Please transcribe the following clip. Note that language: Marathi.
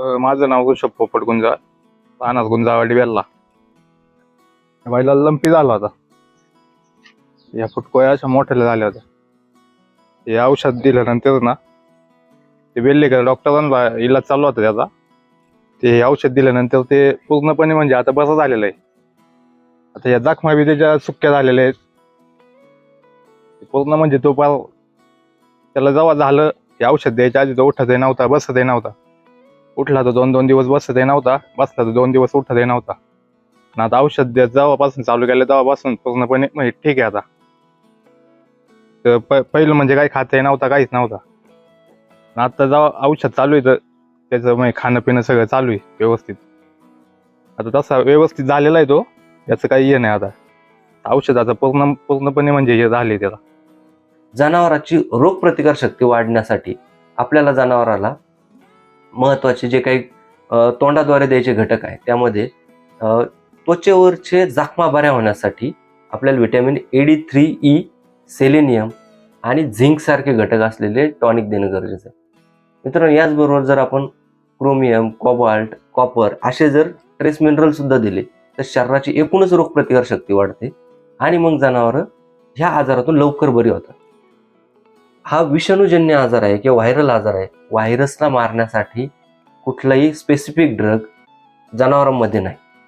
माझं नाव ऋषभ पोपट गुंजा राहणार गुंजावाडी वेल्ला. बैला लंपी झाला होता. या फुटकोया अशा मोठ्याला झाल्या होत्या. हे औषध दिल्यानंतर ना ते वेल्लेकर डॉक्टरांना इलाज चालू होता त्याचा. ते हे औषध दिल्यानंतर ते पूर्णपणे म्हणजे आता बरं झालेलं आहे. आता या जखमा बी त्याच्या सुक्या झालेल्या आहेत. पूर्ण म्हणजे तो पार त्याला जेव्हा झालं हे औषध द्यायच्या आधी तो उठतही नव्हता बसतही नव्हता. उठला तर दोन दोन दिवस बसतही नव्हता बसला तर दोन दिवस उठतही नव्हता. ना आता औषध देत जेव्हापासून चालू केलं तेव्हापासून पूर्णपणे म्हणजे ठीक आहे आता. तर प- पहिलं म्हणजे काही खातही नव्हता काहीच नव्हता. ना आता जेव्हा औषध चालू आहे तर त्याचं म्हणजे खाणं पिणं सगळं चालू आहे व्यवस्थित. आता तसा व्यवस्थित झालेला आहे तो याचं काही हे नाही आता. औषधाचं पूर्ण पूर्णपणे म्हणजे हे झाले त्याला. जनावराची रोगप्रतिकार शक्ती वाढण्यासाठी आपल्याला जनावराला महत्त्वाचे जे काही तोंडाद्वारे द्यायचे घटक आहेत त्यामध्ये त्वचेवरचे जखमा बऱ्या होण्यासाठी आपल्याला vitamin A D three E selenium आणि झिंकसारखे घटक असलेले टॉनिक देणं गरजेचं आहे. मित्रांनो याचबरोबर जर आपण क्रोमियम कॉबाल्ट कॉपर असे जर ट्रेस मिनरलसुद्धा दिले तर शरीराची एकूणच रोगप्रतिकार शक्ती वाढते आणि मग जनावरं ह्या आजारातून लवकर बरी होतात. हा विषाणूजन्य आजार आहे किंवा व्हायरल आजार आहे व्हायरसला मारण्यासाठी कुठलाही स्पेसिफिक ड्रग जनावरांमध्ये नाही.